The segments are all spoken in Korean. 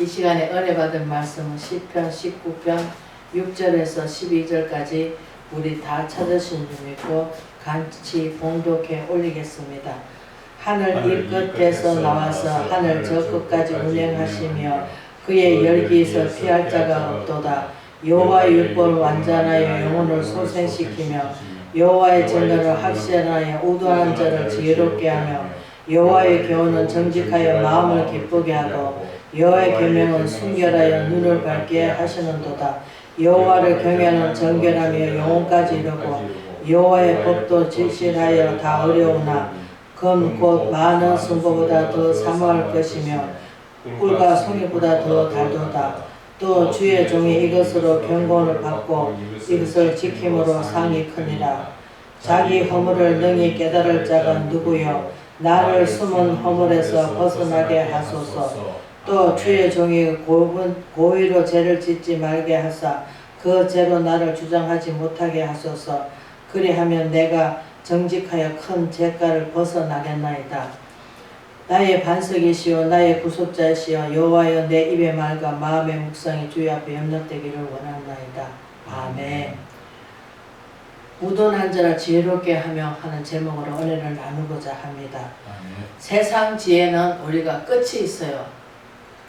이 시간에 은혜 받은 말씀은 시편 19편 6절에서 12절까지 우리 다 찾으신 줄 믿고 같이 봉독해 올리겠습니다. 하늘 이 끝에서 나와서 하늘 저 끝까지 운행하시며 그의 열기에서 피할 자가 없도다. 여호와의 율법을 완전하여 영혼을 소생시키며 여호와의 증거를 확실하여 우도하는 자를 지혜롭게 하며 여호와의 교훈은 정직하여 마음을 기쁘게 하고 여호와의 계명은 순결하여 눈을 밝게 하시는도다. 여호와를 경외하는 정결하며 영혼까지 이르고 여호와의 법도 진실하여 다 어려우나 금 곧 많은 순보보다 더 사모할 것이며 꿀과 송이보다 더 달도다. 또 주의 종이 이것으로 경고를 받고 이것을 지킴으로 상이 크니라. 자기 허물을 능히 깨달을 자가 누구요? 나를 숨은 허물에서 벗어나게 하소서. 또 주의 종이 고분, 고의로 죄를 짓지 말게 하사 그 죄로 나를 주장하지 못하게 하소서. 그리하면 내가 정직하여 큰 죄가를 벗어나겠나이다. 나의 반석이시오 나의 구속자시오 여호와여 내 입의 말과 마음의 묵상이 주의 앞에 염려되기를 원하나이다. 아멘. 우둔한 자를 지혜롭게 하며 하는 제목으로 은혜를 나누고자 합니다. 세상 지혜는 우리가 끝이 있어요.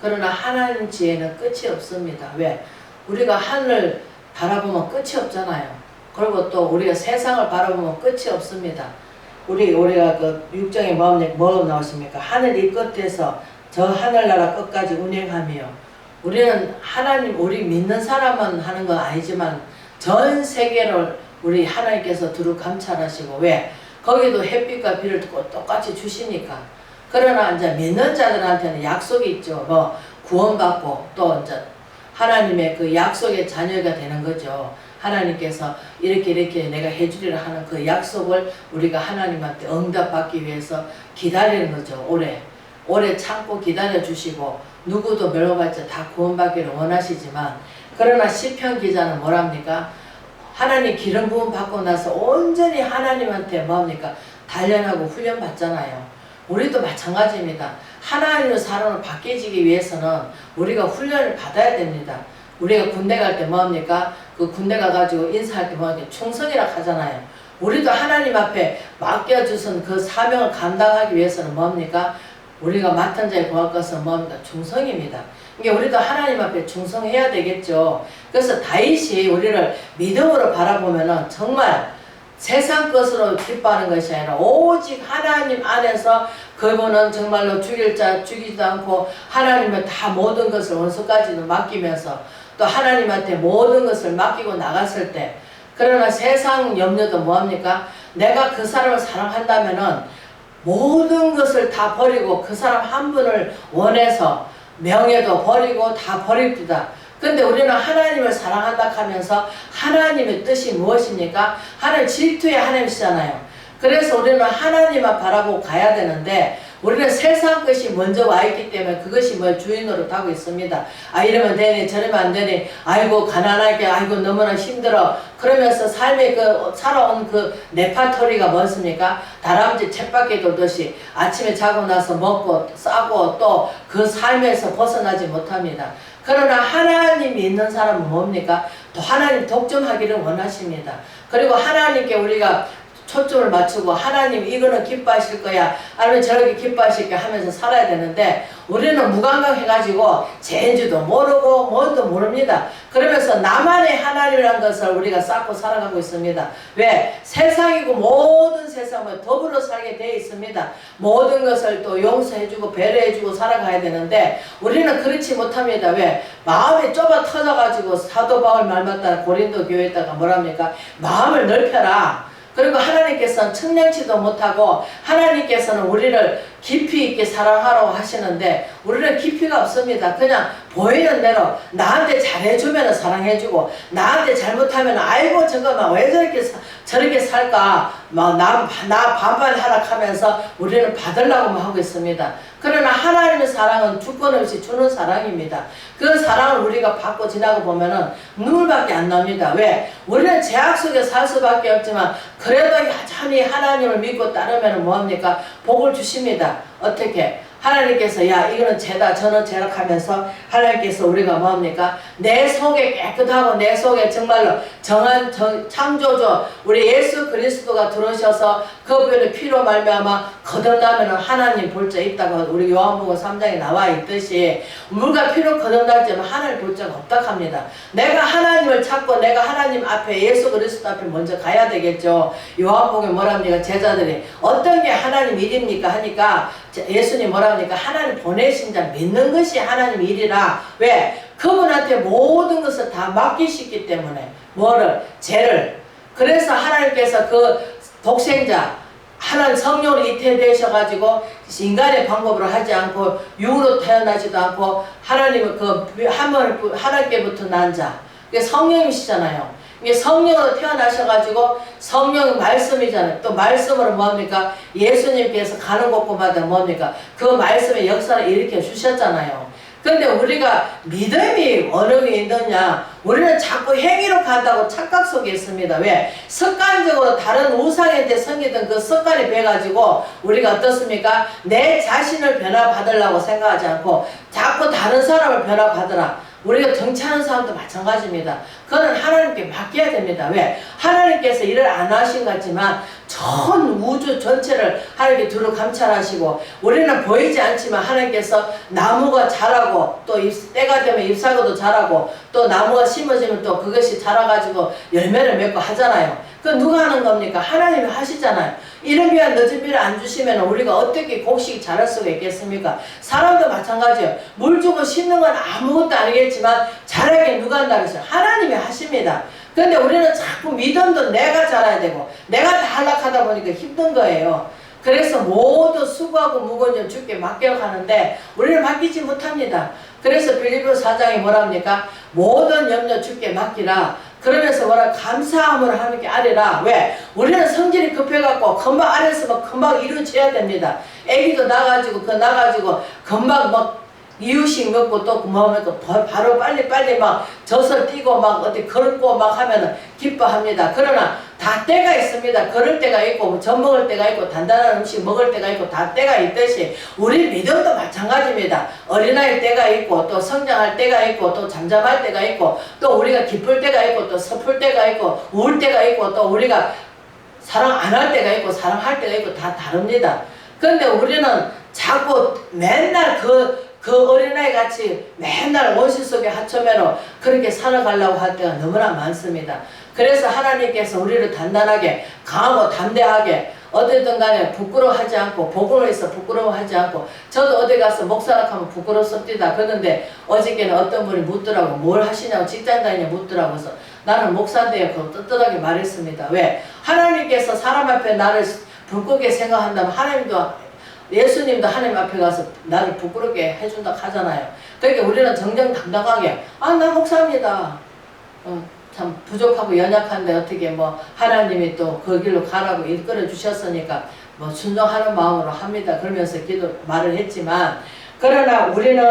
그러나 하나님 지혜는 끝이 없습니다. 왜? 우리가 하늘 바라보면 끝이 없잖아요. 그리고 또 우리가 세상을 바라보면 끝이 없습니다. 우리 우리가 그 육정의 마음에 뭐로 나오십니까? 하늘 이 끝에서 저 하늘나라 끝까지 운행하며 우리는 하나님 우리 믿는 사람은 하는 건 아니지만 전 세계를 우리 하나님께서 두루 감찰하시고 왜? 거기도 햇빛과 비를 똑같이 주시니까 그러나 이제 믿는 자들한테는 약속이 있죠. 뭐 구원받고 또 이제 하나님의 그 약속의 자녀가 되는 거죠. 하나님께서 이렇게 이렇게 내가 해주리라 하는 그 약속을 우리가 하나님한테 응답받기 위해서 기다리는 거죠. 오래. 오래 참고 기다려 주시고 누구도 멸망받지 다 구원받기를 원하시지만 그러나 시편 기자는 뭐랍니까? 하나님 기름 부음 받고 나서 온전히 하나님한테 뭡니까? 단련하고 훈련 받잖아요. 우리도 마찬가지입니다. 하나님의 사람을 바뀌어지기 위해서는 우리가 훈련을 받아야 됩니다. 우리가 군대 갈때 뭡니까? 그 군대 가가지고 인사할 때 뭡니까? 충성이라 하잖아요. 우리도 하나님 앞에 맡겨주신 그 사명을 감당하기 위해서는 뭡니까? 우리가 맡은 자의 구할 것은 뭡니까? 충성입니다. 그러니까 우리도 하나님 앞에 충성해야 되겠죠. 그래서 다윗이 우리를 믿음으로 바라보면은 정말 세상 것으로 기뻐하는 것이 아니라 오직 하나님 안에서 그분은 정말로 죽일 자 죽이지도 않고 하나님은 다 모든 것을 원수까지도 맡기면서 또 하나님한테 모든 것을 맡기고 나갔을 때 그러나 세상 염려도 뭐합니까? 내가 그 사람을 사랑한다면은 모든 것을 다 버리고 그 사람 한 분을 원해서 명예도 버리고 다 버립니다. 근데 우리는 하나님을 사랑한다 하면서 하나님의 뜻이 무엇입니까? 하나님 질투의 하나님이시잖아요. 그래서 우리는 하나님만 바라보고 가야 되는데 우리는 세상 것이 먼저 와 있기 때문에 그것이 뭐 주인으로 타고 있습니다. 아 이러면 되니 저러면 안 되니 아이고 가난하게 아이고 너무나 힘들어 그러면서 삶의 그 살아온 그 네파토리가 뭔습니까? 다람쥐 쳇바퀴 돌듯이 아침에 자고 나서 먹고 싸고 또 그 삶에서 벗어나지 못합니다. 그러나 하나님 믿는 사람은 뭡니까? 또 하나님 독점하기를 원하십니다. 그리고 하나님께 우리가 초점을 맞추고 하나님 이거는 기뻐하실 거야 아니면 저렇게 기뻐하실 거야 하면서 살아야 되는데 우리는 무감각해가지고 죄인지도 모르고 뭔도 모릅니다. 그러면서 나만의 하나님이라는 것을 우리가 쌓고 살아가고 있습니다. 왜? 세상이고 모든 세상은 더불어 살게 되어 있습니다. 모든 것을 또 용서해주고 배려해주고 살아가야 되는데 우리는 그렇지 못합니다. 왜? 마음이 좁아 터져가지고 사도 바울 말 맞다 고린도 교회에다가 뭐랍니까? 마음을 넓혀라. 그리고 하나님께서는 청량치도 못하고 하나님께서는 우리를 깊이 있게 사랑하라고 하시는데 우리는 깊이가 없습니다. 그냥 보이는 대로 나한테 잘해주면 사랑해주고 나한테 잘못하면 아이고 저거 왜 저렇게 사- 저렇게 살까 막나 나 반반 하락하면서 우리는 받으려고만 하고 있습니다. 그러나 하나님의 사랑은 주권 없이 주는 사랑입니다. 그 사랑을 우리가 받고 지나고 보면은 눈물밖에 안 납니다. 왜? 우리는 제약 속에 살 수밖에 없지만 그래도 여전히 하나님을 믿고 따르면 뭐합니까? 복을 주십니다. 어떻게? 하나님께서 야 이거는 죄다. 저는 죄라 하면서 하나님께서 우리가 뭐합니까? 내 속에 깨끗하고 내 속에 정말로 정한 정- 창조주 우리 예수 그리스도가 들어오셔서 그분의 피로 말미암아 거듭나면 하나님 볼자 있다고 우리 요한복음 3장에 나와 있듯이 물과 피로 거듭날 때는 하나님 볼 자가 없다 합니다. 내가 하나님을 찾고 내가 하나님 앞에 예수 그리스도 앞에 먼저 가야 되겠죠. 요한복음에 뭐랍니까? 제자들이 어떤 게 하나님 일입니까? 하니까 제- 예수님 뭐 랍니까 하나님 보내신 자 믿는 것이 하나님 일이라. 왜? 그분한테 모든 것을 다 맡기시기 때문에. 뭐를? 죄를. 그래서 하나님께서 그 독생자 하나님 성령으로 이태되셔가지고 인간의 방법으로 하지 않고 육으로 태어나지도 않고 하나님은 그 하늘 하나님께부터 난 자. 그게 성령이시잖아요. 이게 성령으로 태어나셔가지고 성령의 말씀이잖아요. 또 말씀으로 뭡니까? 예수님께서 가는 곳곳마다 뭡니까? 그 말씀의 역사를 일으켜 주셨잖아요. 근데 우리가 믿음이 어느 게 있느냐? 우리는 자꾸 행위로 간다고 착각 속에 있습니다. 왜? 습관적으로 다른 우상한테 섬기던 그 습관이 배가지고 우리가 어떻습니까? 내 자신을 변화받으려고 생각하지 않고 자꾸 다른 사람을 변화받으라. 우리가 정치하는 사람도 마찬가지입니다. 그거는 하나님께 맡겨야 됩니다. 왜? 하나님께서 일을 안 하신 것 같지만 전 우주 전체를 하나님께 두루 감찰하시고 우리는 보이지 않지만 하나님께서 나무가 자라고 또 잎- 때가 되면 잎사귀도 자라고 또 나무가 심어지면 또 그것이 자라가지고 열매를 맺고 하잖아요. 그 누가 하는 겁니까? 하나님이 하시잖아요. 이런 비와 늦은 비를 안 주시면 우리가 어떻게 곡식이 자랄 수가 있겠습니까? 사람도 마찬가지예요. 물 주고 심는 건 아무것도 아니겠지만 자라게 누가 한다 그랬어요? 하나님이 하십니다. 근데 우리는 자꾸 믿음도 내가 자라야 되고 내가 다 하락하다 보니까 힘든 거예요. 그래서 모두 수고하고 무거운 점 주께 맡겨가는데 우리는 맡기지 못합니다. 그래서 빌리보 사장이 뭐랍니까? 모든 염려 주께 맡기라. 그러면서 뭐라 감사함으로 하나님께 아뢰라. 왜? 우리는 성질이 급해갖고 금방 아래서 막 금방 이루어져야 됩니다. 애기도 나가지고 그 나가지고 금방 막 이유식 먹고 또 뭐하니까 바로 빨리 빨리 막 젖을 띄고 막 어디 걸고 막 하면은 기뻐합니다. 그러나 다 때가 있습니다. 걸을 때가 있고 젖 먹을 때가 있고 단단한 음식 먹을 때가 있고 다 때가 있듯이 우리 믿음도 마찬가지입니다. 어린아이 때가 있고 또 성장할 때가 있고 또 잠잠할 때가 있고 또 우리가 기쁠 때가 있고 또 슬플 때가 있고 울 때가 있고 또 우리가 사랑 안 할 때가 있고 사랑할 때가 있고 다 다릅니다. 근데 우리는 자꾸 맨날 그, 그 어린아이 같이 맨날 원시 속에 하초면은 그렇게 살아가려고 할 때가 너무나 많습니다. 그래서 하나님께서 우리를 단단하게 강하고 담대하게 어디든 간에 부끄러워하지 않고 복음을 해서 부끄러워하지 않고 저도 어디 가서 목사라 하면 부끄럽습니다. 그런데 어저께는 어떤 분이 묻더라고 뭘 하시냐고 직장 다니냐 묻더라고 그래서 나는 목사인데요. 그 떳떳하게 말했습니다. 왜? 하나님께서 사람 앞에 나를 부끄럽게 생각한다면 하나님도 예수님도 하나님 앞에 가서 나를 부끄럽게 해준다 하잖아요. 그러니까 우리는 정정당당하게 아 나 목사입니다. 어, 참 부족하고 연약한데 어떻게 뭐 하나님이 또 그 길로 가라고 이끌어 주셨으니까 뭐 순종하는 마음으로 합니다. 그러면서 기도 말을 했지만 그러나 우리는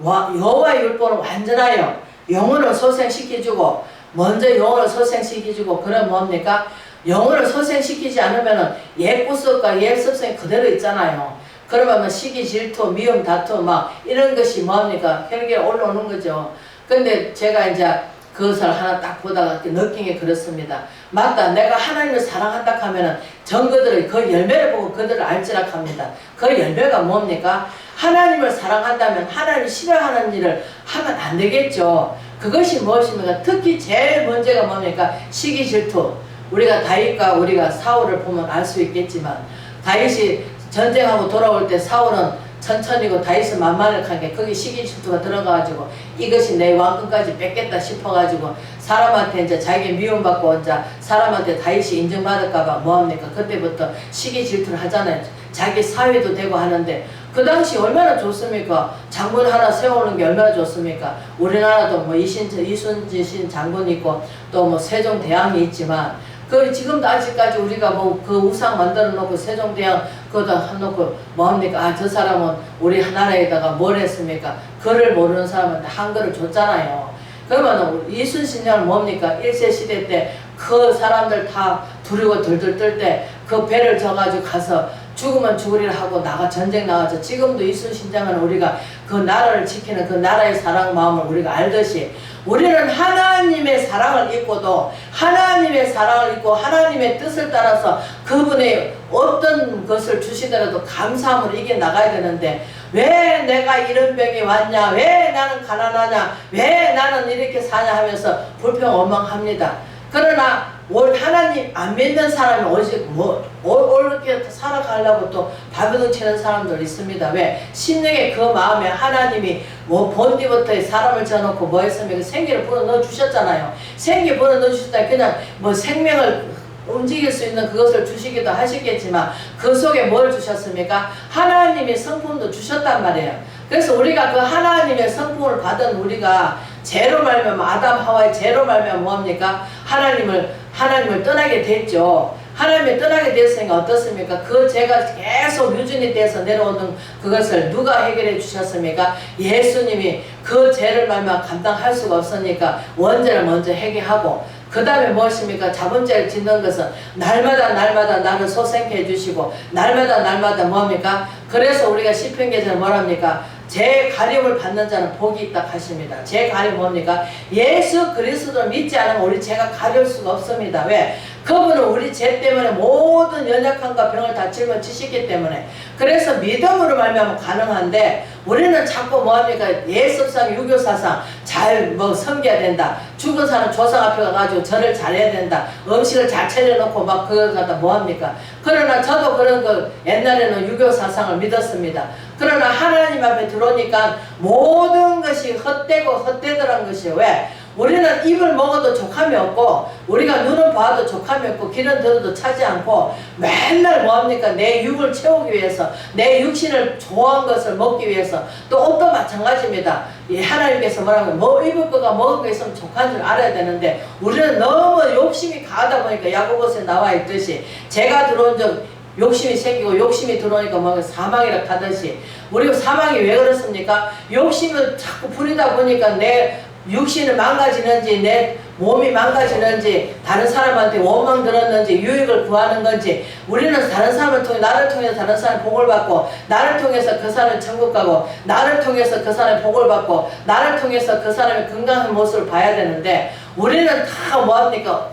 와- 여호와의 율법은 완전하여 영혼을 소생시켜주고 먼저 영혼을 소생시켜주고 그럼 뭡니까? 영혼을 소생시키지 않으면 옛 구석과 옛 습성이 그대로 있잖아요. 그러면 뭐 시기 질투 미움 다투 막 이런 것이 뭡니까? 혈기에 올라오는 거죠. 근데 제가 이제 그것을 하나 딱 보다가 느낀 게 그렇습니다. 맞다. 내가 하나님을 사랑한다 하면은 전 그들의 그 열매를 보고 그들을 알지라 합니다. 그 열매가 뭡니까? 하나님을 사랑한다면 하나님 싫어하는 일을 하면 안 되겠죠. 그것이 무엇입니까? 특히 제일 문제가 뭡니까? 시기 질투. 우리가 다윗과 우리가 사울을 보면 알 수 있겠지만 다윗이 전쟁하고 돌아올 때 사울은 천천히고 다윗은 만만하게 게 거기 시기 질투가 들어가가지고 이것이 내 왕권까지 뺏겠다 싶어가지고 사람한테 이제 자기 미움받고 이제 사람한테 다윗이 인정받을까봐 뭐합니까? 그때부터 시기 질투를 하잖아요. 자기 사회도 되고 하는데 그 당시 얼마나 좋습니까? 장군 하나 세우는 게 얼마나 좋습니까? 우리나라도 뭐 이신, 이순신 장군 있고 또 뭐 세종대왕이 있지만 그 지금도 아직까지 우리가 뭐 그 우상 만들어 놓고 세종대왕 그거다 해놓고 뭐합니까? 아 저 사람은 우리 나라에다가 뭘 했습니까? 글을 모르는 사람한테 한글을 줬잖아요. 그러면 이순신장은 뭡니까? 일제 시대 때 그 사람들 다 두리고 들들 떨때그 배를 져가지고 가서 죽으면 죽으리라 하고 나가 전쟁 나가서 지금도 이순신장은 우리가 그 나라를 지키는 그 나라의 사랑 마음을 우리가 알듯이 우리는 하나님의 사랑을 입고도 하나님의 사랑을 입고 하나님의 뜻을 따라서 그분의 어떤 것을 주시더라도 감사함으로 이겨 나가야 되는데 왜 내가 이런 병이 왔냐? 왜 나는 가난하냐? 왜 나는 이렇게 사냐 하면서 불평 원망합니다. 그러나 올 하나님 안 믿는 사람이 오직 뭐 올- 옳게 살아가려고 또 바비동 치는 사람들 있습니다. 왜? 심령의 그 마음에 하나님이 뭐 본디부터 사람을 져놓고 뭐 했으면 그 생기를 불어 넣어 주셨잖아요. 생기 불어 넣어 주셨다 그냥 뭐 생명을 움직일 수 있는 그것을 주시기도 하시겠지만 그 속에 뭘 주셨습니까? 하나님의 성품도 주셨단 말이에요. 그래서 우리가 그 하나님의 성품을 받은 우리가 죄로 말면 아담 하와의 죄로 말면 뭐합니까? 하나님을 하나님을 떠나게 됐죠. 하나님을 떠나게 됐으니까 어떻습니까? 그 죄가 계속 유전이 돼서 내려오는 그것을 누가 해결해 주셨습니까? 예수님이 그 죄를 말면 감당할 수가 없으니까 원죄를 먼저 해결하고 그 다음에 무엇입니까? 자본죄를 짓는 것은 날마다 날마다 나를 소생케 해주시고 날마다 날마다 뭐합니까? 그래서 우리가 시편 계절 뭐랍니까? 제 가림을 받는 자는 복이 있다 하십니다. 제 가림 뭡니까? 예수 그리스도를 믿지 않으면 우리 죄가 가릴 수가 없습니다. 왜? 그분은 우리 죄 때문에 모든 연약함과 병을 다 짊어지시기 때문에. 그래서 믿음으로 말미암아 가능한데 우리는 자꾸 뭐합니까? 예습상 유교사상 잘 뭐 섬겨야 된다. 죽은 사람 조상 앞에 가가지고 절을 잘해야 된다. 음식을 잘 차려놓고 막 그걸 갖다 뭐합니까? 그러나 저도 그런 거 옛날에는 유교사상을 믿었습니다. 그러나 하나님 앞에 들어오니까 모든 것이 헛되고 헛되더란 것이요. 왜 우리는 입을 먹어도 족함이 없고 우리가 눈을 봐도 족함이 없고 귀는 들어도 차지 않고 맨날 뭐합니까? 내 육을 채우기 위해서 내 육신을 좋아한 것을 먹기 위해서. 또 옷도 마찬가지입니다. 이 하나님께서 뭐라고 뭐 입을 거가 먹을 거 있으면 족한 줄 알아야 되는데 우리는 너무 욕심이 가다 보니까 야고보서에 나와 있듯이 제가 들어온 적 욕심이 생기고 욕심이 들어오니까 뭐 사망이라 하듯이. 우리 사망이 왜 그렇습니까? 욕심을 자꾸 부리다 보니까 내 육신을 망가지는지 내 몸이 망가지는지 다른 사람한테 원망 들었는지 유익을 구하는 건지 우리는 다른 사람을 통해 나를 통해서 다른 사람 복을 받고 나를 통해서 그 사람이 천국 가고 나를 통해서 그 사람이 복을 받고 나를 통해서 그 사람의 건강한 모습을 봐야 되는데 우리는 다 뭐합니까?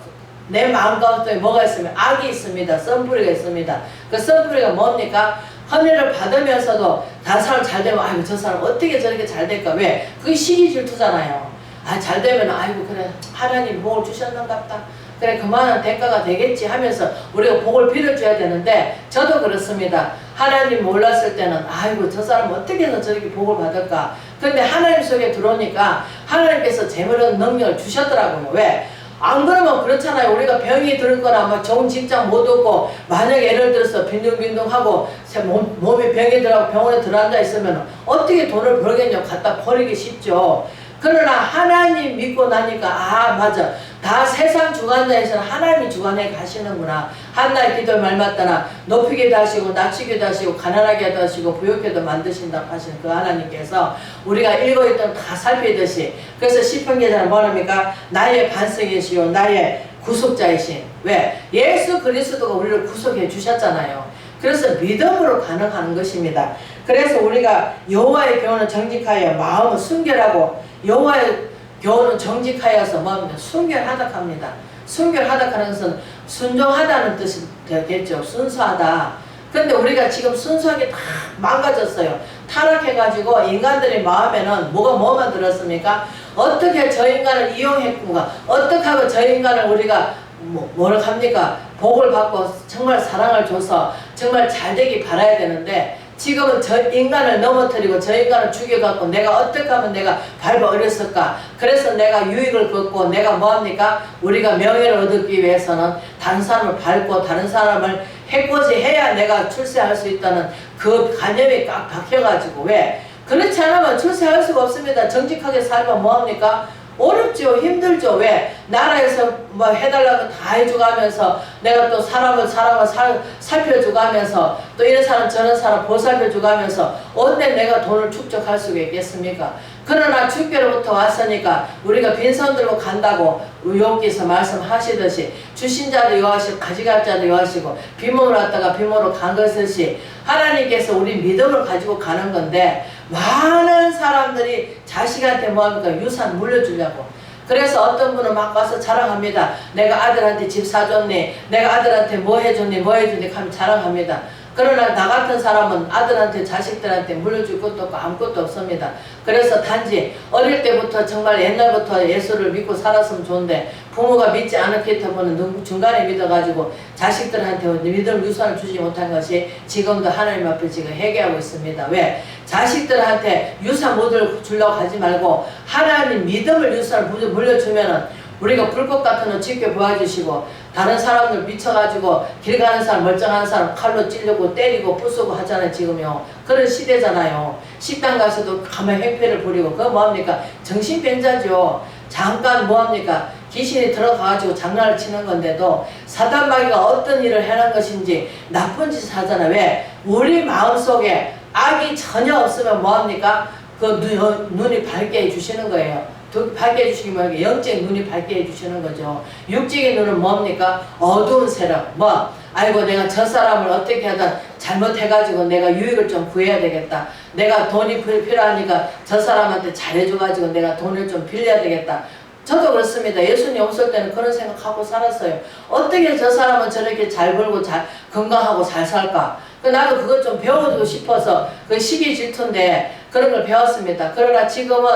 내 마음 가운데 뭐가 있으면 악이 있습니다. 썬뿌리가 있습니다. 그 썬뿌리가 뭡니까? 헌혜를 받으면서도 다른 사람 잘 되면 아이고 저 사람 어떻게 저렇게 잘 될까? 왜? 그게 시기 질투잖아요. 아 잘 되면 아이고 그래 하나님 복을 주셨는갑다. 그래 그만한 대가가 되겠지 하면서 우리가 복을 빌어줘야 되는데 저도 그렇습니다. 하나님 몰랐을 때는 아이고 저 사람 어떻게 해서 저렇게 복을 받을까? 근데 하나님 속에 들어오니까 하나님께서 재물은 능력을 주셨더라고요. 왜? 안 그러면 그렇잖아요. 우리가 병이 들거나 막 좋은 직장 못 얻고 만약에 예를 들어서 빈둥빈둥하고 몸, 몸이 병이 들어가고 병원에 들어앉아 있으면 어떻게 돈을 벌겠냐고 갖다 버리기 쉽죠. 그러나 하나님 믿고 나니까 아 맞아. 다 세상 주관자 에서는 하나님이 주관해 가시는구나. 한날 기도 말 맞다나 높이기도 하시고 낮추기도 하시고 가난하게도 하시고 부욕해도 만드신다 하시는 그 하나님께서 우리가 읽어 있던 다 살피듯이 그래서 시편기자는 뭐랍니까? 나의 반성이시오. 나의 구속자이신. 왜? 예수 그리스도가 우리를 구속해 주셨잖아요. 그래서 믿음으로 가능한 것입니다. 그래서 우리가 여호와의 교훈을 정직하여 마음을 순결하고 여호와의 교훈은 정직하여서 뭐합니까? 순결하다 합니다. 순결하다 하는 것은 순종하다는 뜻이 되겠죠. 순수하다. 근데 우리가 지금 순수하게 다 망가졌어요. 타락해가지고 인간들의 마음에는 뭐가 뭐만 들었습니까? 어떻게 저 인간을 이용했구가 어떻게 하고 저 인간을 우리가 뭐, 뭘 합니까? 복을 받고 정말 사랑을 줘서 정말 잘 되기 바라야 되는데 지금은 저 인간을 넘어뜨리고 저 인간을 죽여갖고 내가 어떻게 하면 내가 밟아 어렸을까? 그래서 내가 유익을 걷고 내가 뭐합니까? 우리가 명예를 얻기 위해서는 다른 사람을 밟고 다른 사람을 해코지 해야 내가 출세할 수 있다는 그 관념이 꽉 박혀가지고 왜? 그렇지 않으면 출세할 수가 없습니다. 정직하게 살면 뭐합니까 어렵죠. 힘들죠. 왜? 나라에서 뭐 해달라고 다 해주가면서 내가 또 사람을 사람을 살, 살펴주가면서 또 이런 사람 저런 사람 보살펴주가면서 언제 내가 돈을 축적할 수가 있겠습니까 그러나 주께로부터 왔으니까 우리가 빈손 들고 간다고 여기서 말씀하시듯이 주신 자도 요하시고 가져갈 자도 요하시고 빈몸으로 왔다가 빈몸으로 간 것이지 하나님께서 우리 믿음을 가지고 가는 건데 많은 사람들이 자식한테 뭐합니까 유산 물려주려고 그래서 어떤 분은 막 와서 자랑합니다. 내가 아들한테 집 사줬니? 내가 아들한테 뭐 해줬니? 뭐 해줬니? 하면 자랑합니다. 그러나 나 같은 사람은 아들한테 자식들한테 물려줄 것도 없고 아무것도 없습니다. 그래서 단지 어릴 때부터 정말 옛날부터 예수를 믿고 살았으면 좋은데 부모가 믿지 않았기 때문에 누- 중간에 믿어가지고 자식들한테 믿음 유산을 주지 못한 것이 지금도 하나님 앞에 지금 회개하고 있습니다. 왜? 자식들한테 유산 못 주려고 하지 말고 하나님 믿음을 유산을 물- 물려주면은 우리가 불꽃 같은 거 지켜 보아주시고 다른 사람들 미쳐가지고 길 가는 사람 멀쩡한 사람 칼로 찌르고 때리고 부수고 하잖아요 지금요. 그런 시대잖아요. 식당 가서도 가만 행패를 부리고 그거 뭐합니까? 정신병자죠. 잠깐 뭐합니까? 귀신이 들어가가지고 장난을 치는 건데도 사단 마귀가 어떤 일을 해놓은 것인지 나쁜 짓을 하잖아 왜? 우리 마음속에 악이 전혀 없으면 뭐합니까? 그 눈, 눈이 밝게 해주시는 거예요. 더 밝게 해주시기 말고 영적 눈이 밝게 해주시는 거죠. 육적인 눈은 뭡니까? 어두운 세력. 뭐 아이고 내가 저 사람을 어떻게 하든 잘못해가지고 내가 유익을 좀 구해야 되겠다. 내가 돈이 필- 필요하니까 저 사람한테 잘해줘가지고 내가 돈을 좀 빌려야 되겠다. 저도 그렇습니다. 예수님 없을 때는 그런 생각하고 살았어요. 어떻게 저 사람은 저렇게 잘 벌고 잘 건강하고 잘 살까? 그 나도 그것 좀 배워주고 싶어서 그 시기 질투인데 그런 걸 배웠습니다. 그러나 지금은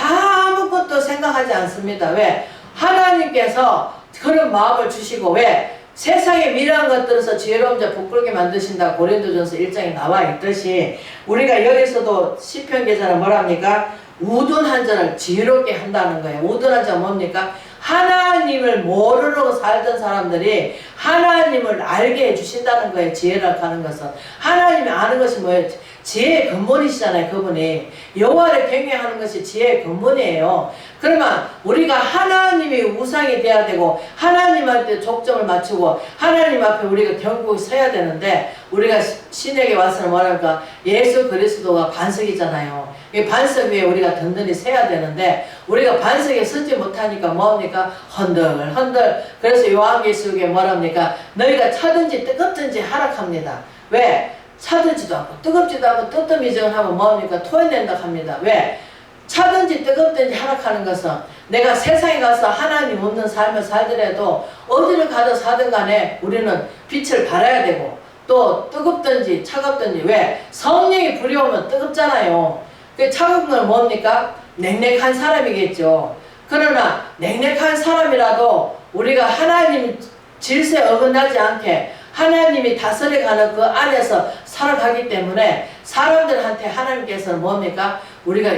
아무것도 생각하지 않습니다. 왜? 하나님께서 그런 마음을 주시고 왜? 세상의 미련한 것들에서 지혜로운 자 부끄럽게 만드신다 고린도전서 1장에 나와 있듯이 우리가 여기서도 시편 기자는 뭐랍니까? 우둔한 자를 지혜롭게 한다는 거예요. 우둔한 자 뭡니까? 하나님을 모르고 살던 사람들이 하나님을 알게 해주신다는 거예요. 지혜를 하는 것은. 하나님이 아는 것이 뭐예요? 지혜의 근본이시잖아요. 그분이. 여호와를 경외하는 것이 지혜의 근본이에요. 그러면 우리가 하나님의 우상이 돼야 되고 하나님한테 족점을 맞추고 하나님 앞에 우리가 결국 서야 되는데 우리가 신에게 와서는 뭐랄까 예수 그리스도가 반석이잖아요. 이 반석 위에 우리가 든든히 서야 되는데 우리가 반석에 서지 못하니까 뭐합니까? 헌들 헌들 그래서 요한계시록에 뭐랍니까? 너희가 차든지 뜨겁든지 하락합니다. 왜? 차든지도 않고 뜨겁지도 않고 뜨뜻미정하면 뭐합니까? 토해낸다 합니다. 왜? 차든지 뜨겁든지 하락하는 것은 내가 세상에 가서 하나님 없는 삶을 살더라도 어디를 가든 사든 간에 우리는 빛을 발해야 되고 또 뜨겁든지 차갑든지 왜? 성령이 불려오면 뜨겁잖아요. 그 차가운 건 뭡니까? 냉랭한 사람이겠죠. 그러나 냉랭한 사람이라도 우리가 하나님 질서에 어긋나지 않게 하나님이 다스려가는 그 안에서 살아가기 때문에 사람들한테 하나님께서는 뭡니까? 우리가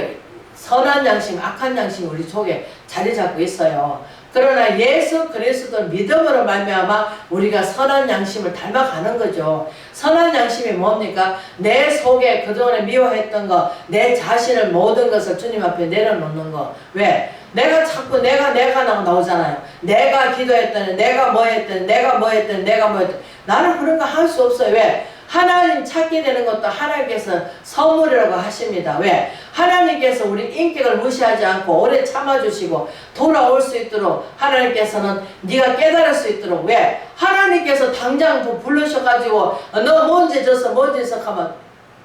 선한 양심, 악한 양심이 우리 속에 자리 잡고 있어요. 그러나 예수 그리스도 믿음으로 말미암아 우리가 선한 양심을 닮아가는 거죠. 선한 양심이 뭡니까? 내 속에 그동안에 미워했던 거, 내 자신을 모든 것을 주님 앞에 내려놓는 거. 왜? 내가 자꾸 내가 내가 나- 나오잖아요. 내가 기도했더니 내가 뭐 했더니 내가 뭐 했더니 내가 뭐 했더니 나는 그런 거 할 수 없어요. 왜? 하나님 찾게 되는 것도 하나님께서 선물이라고 하십니다. 왜? 하나님께서 우리 인격을 무시하지 않고 오래 참아주시고 돌아올 수 있도록 하나님께서는 네가 깨달을 수 있도록 왜? 하나님께서 당장 부- 부르셔가지고 너 뭔지 져서 뭔지 져서 하면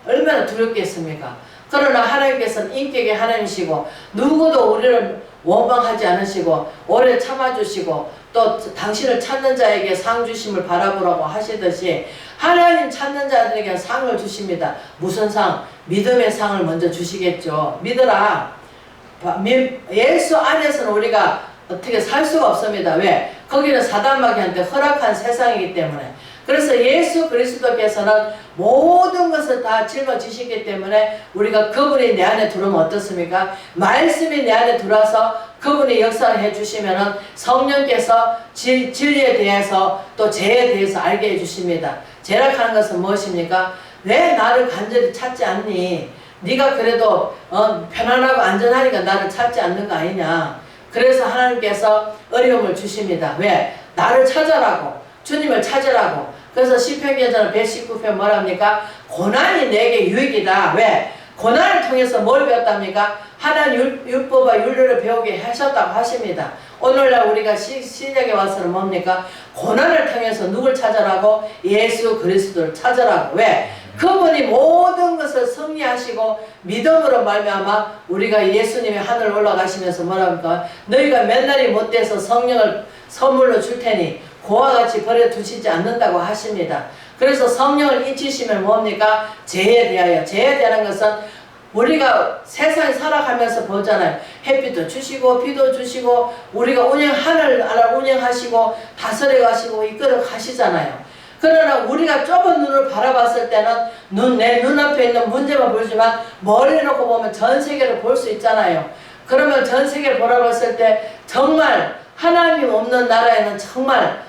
얼마나 두렵겠습니까? 그러나 하나님께서는 인격의 하나님이시고 누구도 우리를 원망하지 않으시고 오래 참아주시고 또 당신을 찾는 자에게 상 주심을 바라보라고 하시듯이 하나님 찾는 자들에게 상을 주십니다. 무슨 상? 믿음의 상을 먼저 주시겠죠. 믿어라. 예수 안에서는 우리가 어떻게 살 수가 없습니다. 왜? 거기는 사단마귀한테 허락한 세상이기 때문에. 그래서 예수 그리스도께서는 모든 것을 다 짊어지시기 때문에 우리가 그분이 내 안에 들어오면 어떻습니까? 말씀이 내 안에 들어와서 그분이 역사를 해주시면은 성령께서 진, 진리에 대해서 또 죄에 대해서 알게 해주십니다. 죄락하는 것은 무엇입니까? 왜 나를 간절히 찾지 않니? 네가 그래도 어, 편안하고 안전하니까 나를 찾지 않는 거 아니냐? 그래서 하나님께서 어려움을 주십니다. 왜? 나를 찾아라고. 주님을 찾으라고. 그래서 시편 기자는 119편 뭐랍니까? 고난이 내게 유익이다. 왜? 고난을 통해서 뭘 배웠답니까? 하나님 율- 율법과 윤리를 배우게 하셨다고 하십니다. 오늘날 우리가 시, 시작에 와서는 뭡니까? 고난을 통해서 누굴 찾아라고? 예수 그리스도를 찾아라고. 왜? 그분이 모든 것을 승리하시고 믿음으로 말미암아 우리가 예수님이 하늘 올라가시면서 뭐랍니까? 너희가 맨날이 못돼서 성령을 선물로 줄 테니 그와 같이 버려 두시지 않는다고 하십니다. 그래서 성령을 잊히시면 뭡니까? 죄에 대하여 죄에 대한 것은 우리가 세상에 살아가면서 보잖아요. 햇빛도 주시고 비도 주시고 우리가 운영 하늘 알아 운영하시고 다스려 가시고 이끌어 가시잖아요. 그러나 우리가 좁은 눈을 바라봤을 때는 눈, 내 눈앞에 있는 문제만 보지만 멀리 놓고 보면 전 세계를 볼 수 있잖아요. 그러면 전 세계를 바라봤을 때 정말 하나님 없는 나라에는 정말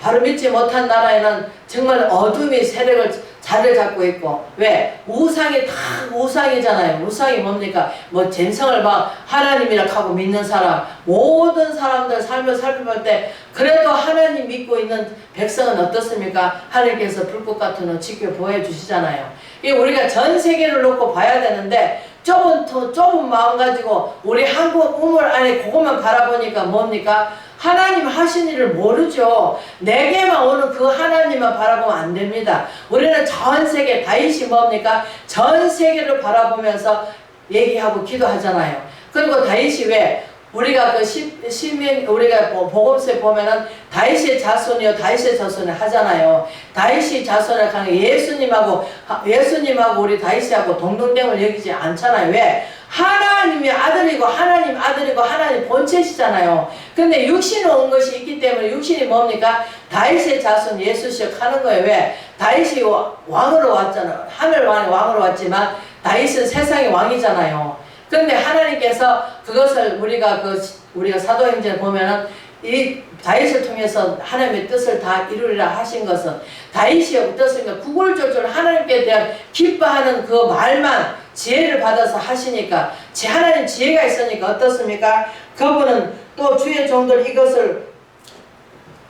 바로 믿지 못한 나라에는 정말 어둠이 세력을 자리를 잡고 있고 왜 우상이 다 우상이잖아요. 우상이 뭡니까? 뭐 젠성을 막 하나님이라 하고 믿는 사람 모든 사람들 삶을 살펴볼 때 그래도 하나님 믿고 있는 백성은 어떻습니까? 하나님께서 불꽃 같은 눈 지켜 보여주시잖아요. 이 우리가 전 세계를 놓고 봐야 되는데 좁은 터- 좁은 마음 가지고 우리 한국 우물 안에 그것만 바라보니까 뭡니까? 하나님 하신 일을 모르죠. 내게만 오는 그 하나님만 바라보면 안 됩니다. 우리는 전 세계 다윗이 뭡니까? 전 세계를 바라보면서 얘기하고 기도하잖아요. 그리고 다윗이 왜 우리가 그 시, 시민 우리가 뭐 복음서에 보면은 다윗의 자손이요 다윗의 자손을 하잖아요. 다윗이 자손을 하는 예수님하고 하- 예수님하고 우리 다윗하고 동등됨을 여기지 않잖아요. 왜? 하나님의 아들이고 하나님 아들이고 하나님 본체시잖아요. 근데 육신이 온 것이 있기 때문에 육신이 뭡니까? 다윗의 자손 예수식 하는 거예요. 왜? 다윗이 와- 왕으로 왔잖아. 하늘 왕 왕으로 왔지만 다윗은 세상의 왕이잖아요. 근데 하나님께서 그것을 우리가 그 시- 우리가 사도행전 보면은 이 다윗을 통해서 하나님의 뜻을 다 이루리라 하신 것은 다윗이 어떻습니까? 구골조절 하나님께 대한 기뻐하는 그 말만 지혜를 받아서 하시니까 제 하나님 지혜가 있으니까 어떻습니까? 그분은 또 주의 종들 이것을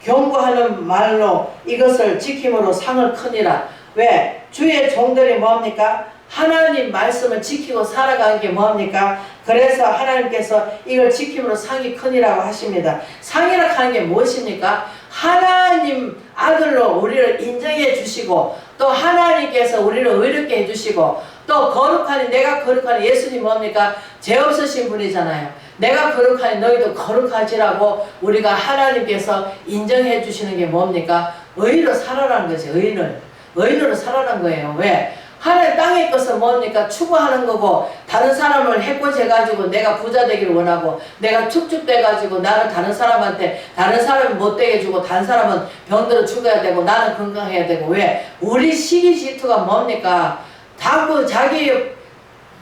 경고하는 말로 이것을 지킴으로 상을 크니라. 왜? 주의 종들이 뭡니까? 하나님 말씀을 지키고 살아가는 게 뭡니까? 그래서 하나님께서 이걸 지킴으로 상이 크니라고 하십니다. 상이라 하는 게 무엇입니까? 하나님 아들로 우리를 인정해 주시고 또 하나님께서 우리를 의롭게 해 주시고 또 거룩하니 내가 거룩하니 예수님 뭡니까? 죄 없으신 분이잖아요. 내가 거룩하니 너희도 거룩하지라고 우리가 하나님께서 인정해 주시는 게 뭡니까? 의로 살아라는 거지. 의를. 의로 살아라는 거예요. 왜? 하늘 땅의 것은 뭡니까? 추구하는 거고 다른 사람을 해코지해가지고 내가 부자 되기를 원하고 내가 축축돼가지고 나는 다른 사람한테 다른 사람은 못되게 해주고 다른 사람은 병들어 죽어야 되고 나는 건강해야 되고 왜? 우리 시기 질투가 뭡니까? 자꾸 자기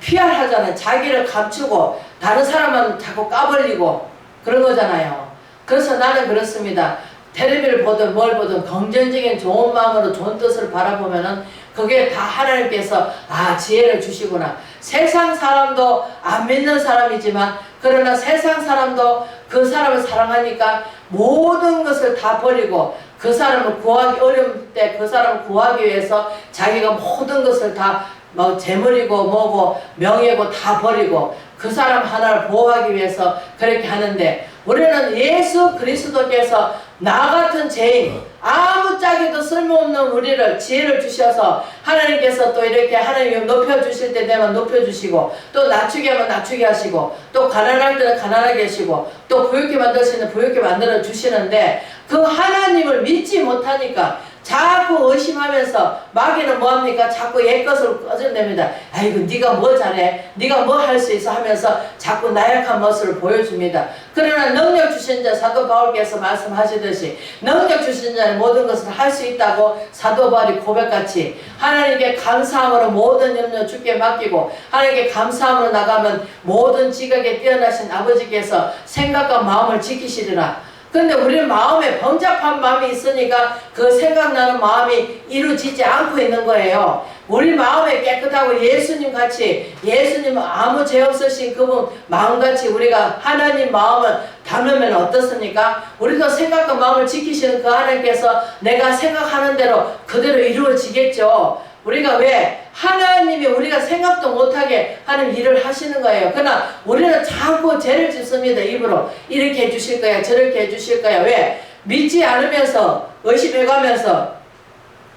PR 하잖아요. 자기를 감추고 다른 사람은 자꾸 까불리고 그런 거잖아요. 그래서 나는 그렇습니다. 텔레비를 보든 뭘 보든 긍정적인 좋은 마음으로 좋은 뜻을 바라보면은 그게 다 하나님께서 아 지혜를 주시구나. 세상 사람도 안 믿는 사람이지만 그러나 세상 사람도 그 사람을 사랑하니까 모든 것을 다 버리고 그 사람을 구하기 어려울 때 그 사람을 구하기 위해서 자기가 모든 것을 다 뭐 재물이고 뭐고 명예고 다 버리고 그 사람 하나를 보호하기 위해서 그렇게 하는데 우리는 예수 그리스도께서 나 같은 죄인 아무짝에도 쓸모없는 우리를 지혜를 주셔서 하나님께서 또 이렇게 하나님이 높여주실 때 되면 높여주시고 또 낮추게 하면 낮추게 하시고 또 가난할 때는 가난하게 하시고 또 부유케 만드시는 부유케 만들어 주시는데 그 하나님을 믿지 못하니까 자꾸 의심하면서 마귀는 뭐합니까? 자꾸 옛 것을 꺼져냅니다. 아이고 네가 뭐 잘해? 네가 뭐 할 수 있어? 하면서 자꾸 나약한 모습을 보여줍니다. 그러나 능력 주신 자 사도 바울께서 말씀하시듯이 능력 주신 자는 모든 것을 할 수 있다고 사도 바울이 고백같이 하나님께 감사함으로 모든 염려 주께 맡기고 하나님께 감사함으로 나가면 모든 지각에 뛰어나신 아버지께서 생각과 마음을 지키시리라. 근데 우리 마음에 번잡한 마음이 있으니까 그 생각나는 마음이 이루어지지 않고 있는 거예요. 우리 마음에 깨끗하고 예수님 같이 예수님 아무 죄 없으신 그분 마음같이 우리가 하나님 마음을 담으면 어떻습니까? 우리도 생각과 마음을 지키시는 그 하나님께서 내가 생각하는 대로 그대로 이루어지겠죠. 우리가 왜 하나님이 우리가 생각도 못하게 하는 일을 하시는 거예요. 그러나 우리는 자꾸 죄를 짓습니다. 입으로 이렇게 해주실 거야 저렇게 해주실 거야 왜 믿지 않으면서 의심해가면서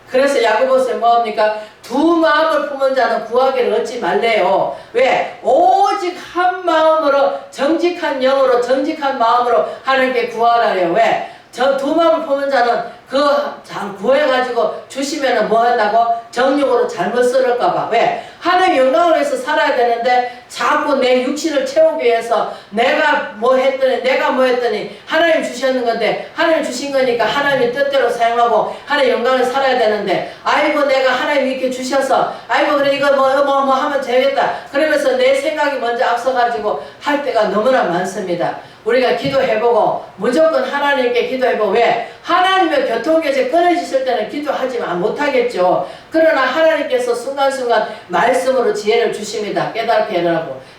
그래서 야고보서 뭐합니까? 두 마음을 품은 자는 구하기를 얻지 말래요. 왜? 오직 한 마음으로 정직한 영으로 정직한 마음으로 하나님께 구하라래요. 왜? 저 두 마음을 품은 자는 그잘 구해가지고 주시면은 뭐 한다고? 정욕으로 잘못 쓸을까봐. 왜? 하나님 영광을 위해서 살아야 되는데 자꾸 내 육신을 채우기 위해서 내가 뭐 했더니 내가 뭐 했더니 하나님 주셨는 건데 하나님 주신 거니까 하나님 뜻대로 사용하고 하나님 영광을 살아야 되는데 아이고 내가 하나님 이렇게 주셔서 아이고 그래 이거 뭐뭐뭐 하면 되겠다 그러면서 내 생각이 먼저 앞서가지고 할 때가 너무나 많습니다. 우리가 기도해보고 무조건 하나님께 기도해보고 왜? 하나님의 교통교제 끊어지실 때는 기도하지만 못하겠죠. 그러나 하나님께서 순간순간 말씀으로 지혜를 주십니다. 깨닫게 해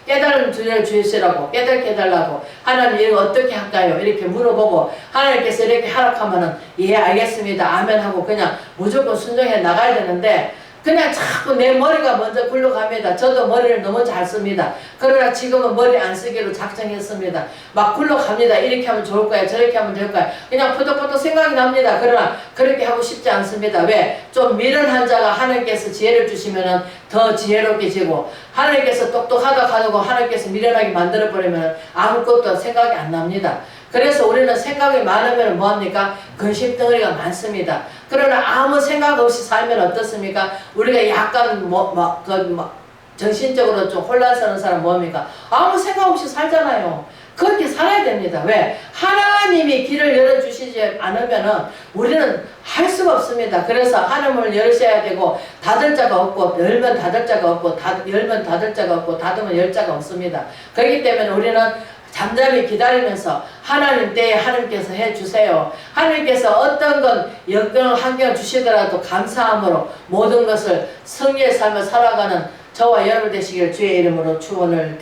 깨달은 지혜를 주시라고. 깨닫게 해달라고. 하나님 이거 어떻게 할까요? 이렇게 물어보고 하나님께서 이렇게 하락하면은 예 알겠습니다. 아멘 하고 그냥 무조건 순종해 나가야 되는데 그냥 자꾸 내 머리가 먼저 굴러갑니다. 저도 머리를 너무 잘 씁니다. 그러나 지금은 머리 안 쓰기로 작정했습니다. 막 굴러갑니다. 이렇게 하면 좋을 거야. 저렇게 하면 될 거야. 그냥 포덕포덕 생각이 납니다. 그러나 그렇게 하고 싶지 않습니다. 왜? 좀 미련한 자가 하나님께서 지혜를 주시면은 더 지혜롭게 지고 하나님께서 똑똑하다 가지고 하나님께서 미련하게 만들어 버리면 아무것도 생각이 안 납니다. 그래서 우리는 생각이 많으면 뭐합니까? 근심 덩어리가 많습니다. 그러나 아무 생각 없이 살면 어떻습니까? 우리가 약간 뭐, 막, 그, 막, 정신적으로 좀 혼란스러운 사람 뭡니까? 아무 생각 없이 살잖아요. 그렇게 살아야 됩니다. 왜? 하나님이 길을 열어주시지 않으면은 우리는 할 수가 없습니다. 그래서 하나님을 열으셔야 되고 닫을 자가 없고 열면 닫을 자가 없고 닫, 열면 닫을 자가 없고 닫으면 열 자가 없습니다. 그렇기 때문에 우리는 잠잠히 기다리면서 하나님 때에 하나님께서 해주세요. 하나님께서 어떤 건 역경 환경을 주시더라도 감사함으로 모든 것을 성리의 삶을 살아가는 저와 여러분 되시길 주의 이름으로 축원을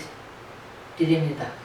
드립니다.